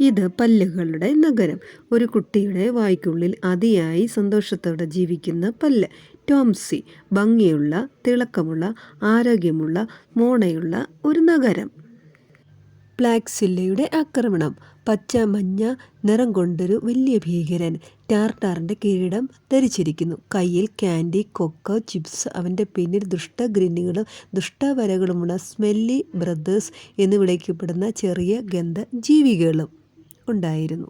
ഇത് പല്ലുകളുടെ നഗരം. ഒരു കുട്ടിയുടെ വായ്ക്കുള്ളിൽ അതിയായി സന്തോഷത്തോടെ ജീവിക്കുന്ന പല്ല്. ടോംസി ഭംഗിയുള്ള തിളക്കമുള്ള ആരോഗ്യമുള്ള മോണയുള്ള ഒരു നഗരം. പ്ലാക്സില്ലയുടെ ആക്രമണം. പച്ച മഞ്ഞ നിറം കൊണ്ടൊരു വലിയ ഭീകരൻ ടാർട്ടാറിന്റെ കിരീടം ധരിച്ചിരിക്കുന്നു. കയ്യിൽ കാൻഡി കൊക്ക ചിപ്സ് അവന്റെ പിന്നിൽ ദുഷ്ടഗ്രിന്നുകളും ദുഷ്ടവരകളുമുള്ള സ്മെല്ലി ബ്രദേഴ്സ് എന്ന് വിളിക്കപ്പെടുന്ന ചെറിയ ഗന്ധ ജീവികളും ഉണ്ടായിരുന്നു.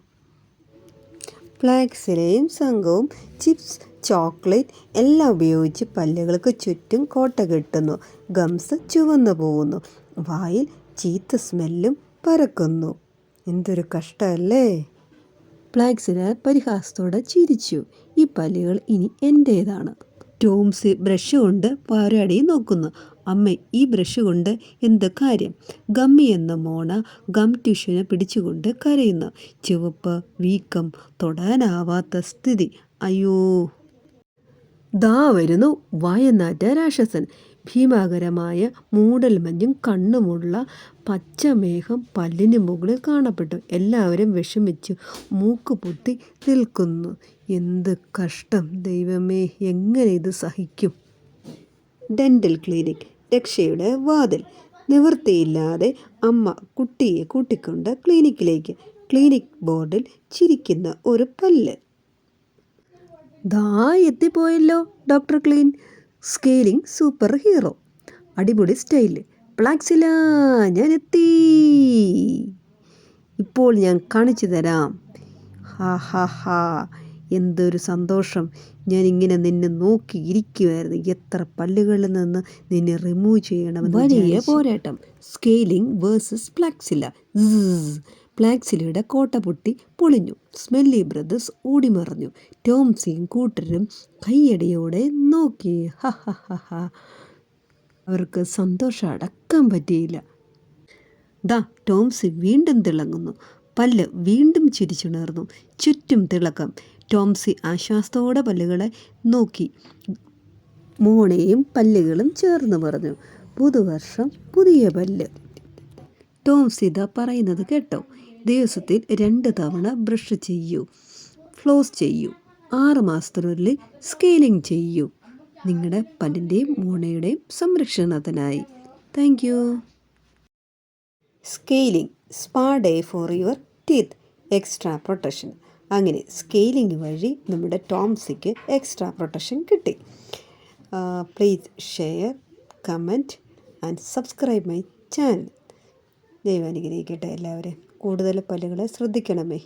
ഫ്ലാക്സിലെയും സംഘവും ചിപ്സ് ചോക്ലേറ്റ് എല്ലാം ഉപയോഗിച്ച് പല്ലുകൾക്ക് ചുറ്റും കോട്ട കെട്ടുന്നു. ഗംസ് ചുവന്നു പോകുന്നു. വായിൽ ചീത്ത സ്മെല്ലും പരക്കുന്നു. എന്തൊരു കഷ്ടമല്ലേ ഫ്ലാക്സിലെ പരിഹാസത്തോടെ ചിരിച്ചു. ഈ പല്ലുകൾ ഇനി എന്റേതാണ് ടോംസി ബ്രഷ് കൊണ്ട് പാരാടി നോക്കുന്നു. അമ്മ ഈ ബ്രഷ് കൊണ്ട് എന്ത് കാര്യം? ഗമ്മി എന്ന മോണ ഗം ടിഷ്യൂനെ പിടിച്ചുകൊണ്ട് കരയുന്നു. ചുവപ്പ് വീക്കം തൊടാനാവാത്ത സ്ഥിതി. അയ്യോ. ദാ വരുന്നു വായനാറ്റ രാക്ഷസൻ. ഭീമാകരമായ മൂടൽമഞ്ഞും കണ്ണുമുള്ള പച്ചമേഘം പല്ലിന് മുകളിൽ കാണപ്പെട്ടു. എല്ലാവരും വിഷമിച്ചു. മൂക്ക് പൊത്തി നിൽക്കുന്നു. എന്ത് കഷ്ടം ദൈവമേ എങ്ങനെ ഇത് സഹിക്കും? ഡെന്റൽ ക്ലിനിക് രക്ഷയുടെ വാതിൽ. നിവൃത്തിയില്ലാതെ അമ്മ കുട്ടിയെ കൂട്ടിക്കൊണ്ട് ക്ലിനിക്കിലേക്ക്. ക്ലിനിക് ബോർഡിൽ ചിരിക്കുന്ന ഒരു പല്ല്. ദാ എത്തിപ്പോയല്ലോ doctor clean. Scaling super hero. അടിപൊളി സ്റ്റൈൽ പ്ലാക്സില ഞാൻ എത്തി ഇപ്പോൾ ഞാൻ കാണിച്ചു തരാം. ഹാ ഹാ ഹാ. എന്തൊരു സന്തോഷം. ഞാൻ ഇങ്ങനെ നിന്നെ നോക്കി ഇരിക്കുമായിരുന്നു എത്ര പല്ലുകളിൽ നിന്ന് നിന്നെ റിമൂവ് ചെയ്യണമെന്ന് വലിയ പോരാട്ടം. Scaling versus പ്ലാക്സില. പ്ലാക്സിലയുടെ കോട്ട പൊട്ടി പൊളിഞ്ഞു. Smelly brothers ഓടിമറഞ്ഞു. ടോംസിയും കൂട്ടരും കയ്യടിയോടെ നോക്കി. ഹ ഹ ഹ അവർക്ക് സന്തോഷം അടക്കാൻ പറ്റിയില്ല. ദാ ടോംസി വീണ്ടും തിളങ്ങുന്നു. പല്ല് വീണ്ടും ചിരിച്ചുണർന്നു. ചുറ്റും തിളക്കം. ടോംസി ആശ്വാസത്തോടെ പല്ലുകളെ നോക്കി. മോണയും പല്ലുകളും ചേർന്ന് പറഞ്ഞു പുതുവർഷം പുതിയ പല്ല്. ടോംസി സീത പറയുന്നത് കേട്ടോ. ദിവസത്തിൽ രണ്ട് തവണ ബ്രഷ് ചെയ്യൂ ഫ്ലോസ് ചെയ്യൂ ആറ് മാസത്തിനുള്ളിൽ സ്കെയിലിംഗ് ചെയ്യൂ. നിങ്ങളുടെ പല്ലിന്റെയും മോണയുടെയും സംരക്ഷണത്തിനായി. Thank you. Scaling spa day for your teeth extra protection. അങ്ങനെ സ്കെയിലിംഗ് വഴി നമ്മുടെ ടോംസിക്ക് എക്സ്ട്രാ പ്രൊട്ടക്ഷൻ കിട്ടി. Please share comment and subscribe my channel. ദൈവം അനുഗ്രഹിക്കട്ടെ എല്ലാവരെയും. കൂടുതൽ പല്ലുകളെ ശ്രദ്ധിക്കണമേ.